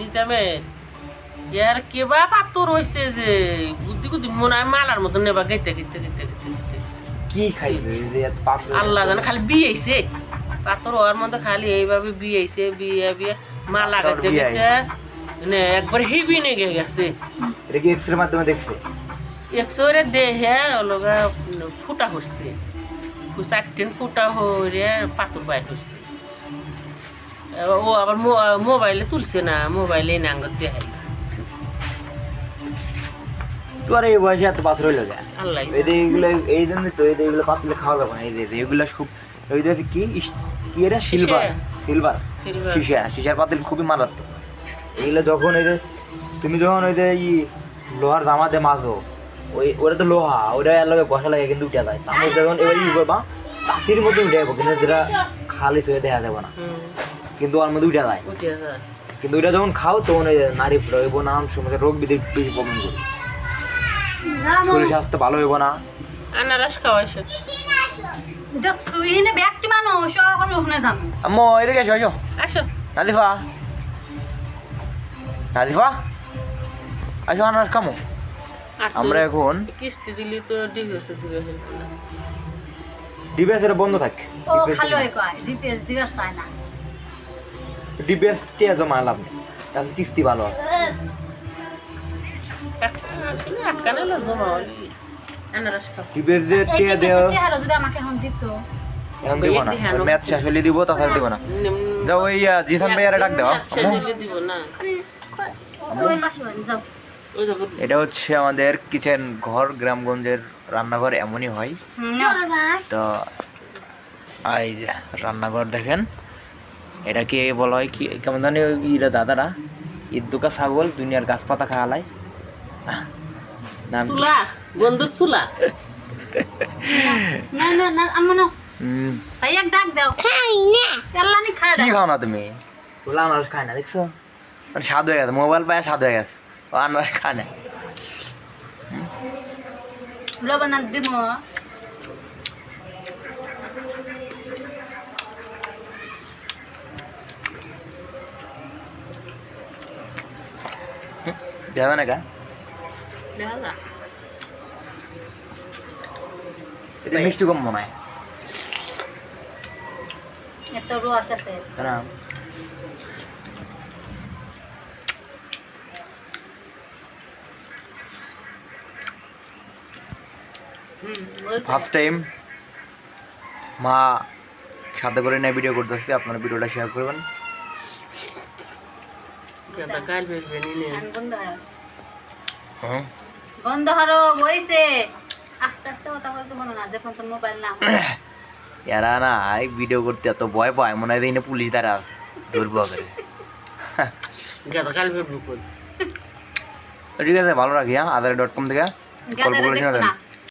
নিজামের। ইয়ার কেবা পাত্তর হয়েছে যে গুদ্দি গুদ্দি মনে হয় মালার মতন নেবা গেতে গেতে গেতে গেতে গেতে কি খাইবে পাত্র আল্লাহ জানে খালি বিয়ে আইছে পাথর হওয়ার মধ্যে খালি এইভাবে বিয়ে আইছে বিয়ে বিয়ে মালা বিয়ে গেতে মানে একবার হেভি নেগে গেছে। এটা কি এক্সরে মাধ্যমে দেখছে? একশোরে দেহে লগা ফুটা হচ্ছে চারটেন ফুটা হয়ে পাথর বাইর হচ্ছে ও আবার মোবাইলে তুলছে না মোবাইলে নাঙ্গত দেখাই তোর এই বয়সে এত পাত্র হইল আল্লাহ। এই এইগুলো এই জন্য তো এই যে এগুলো পাতলে খাওয়া যাবে না। এই যে এগুলো খুব ওই যে কি? কি এটা? Silver silver. সিলভার। শিশা শিশার পাতিল খুবই মারাত্মক। এগুলো যখন ওই যে তুমি যখন ওই যে ই লোহার জামাতে মাঝো ওই ওটা তো লোহা ওটা এর লগে বসা লাগে কিন্তু উঠে যায়। চামচ যখন এবার ই করবা তাসির মধ্যে উঠে যাব কিন্তু যেটা খালি হয়ে দেখা যাবে না। কিন্তু ওর মধ্যে উঠে যায়। কিন্তু ওইটা যখন খাও তখন ওই নারী ফুটা হইব নানান সময় রোগ বিধি বেশি প্রবলেম করবে শরীর স্বাস্থ্য ভালো হইব না। আনারস খাওয়াইছে আম্মু এদিকে এসো এসো। আসো। নাদিফা। নাদিফা? আসো আনারস খামো। আমরা এখন কিস্তি দিলি তো ডিভোর্সে দিবে না। বন্ধ থাক। ও খালি কয় দিবার চায় না। ডিবিএস কে জমা লাভ নেই তাহলে কিস্তি ভালো আছে। ডিবিএস যে টিয়া যদি আমাকে দিত। এখন দিব না। শেষ হলে দিব তাছাড়া দিব না। যাও ওই জিসান ভাইয়ারে ডাক এটা হচ্ছে আমাদের কিচেন ঘর গ্রামগঞ্জের রান্নাঘর এমনই হয়। তো এই যে রান্নাঘর দেখেন। এটা কি বলা হয় কি কেমন জানি ওই ইরা দাদারা ইদ্দুকা ছাগল দুনিয়ার গাছপাতা খাওয়ালাই নাম চুলা বন্দুক চুলা। না না না আম্মা উম, ভাই এক ডাক দাও। খাই না। চাল্লানি খায় কি খাও না তুমি? আনারস খায় না দেখছ? মানে স্বাদ হয়ে গেছে মোবাইল পায় স্বাদ হয়ে গেছে। ও আনারস খায় না। লবণ আর দিব যাবে না কা দেখা যা। এটা মিষ্টি কম মনে হয় এত রস আছে না। ফার্স্ট টাইম মা সাথে করে নিয়ে ভিডিও করতেছে আপনারা ভিডিওটা শেয়ার করবেন। গাদা গাল বেরবে নি বন্ধ হারো হুম। বন্ধ হারো বইছে আস্তে আস্তে কথা বলতে মনে না যখন তো মোবাইল না এরা না এই ভিডিও করতে এত ভয় পায় মনে হয় এখানে পুলিশ দ্বারা ধরবো করে গাদা গাল ঠিক আছে ভালো রাখি হ্যাঁ আধার ডট কম থেকে না দেন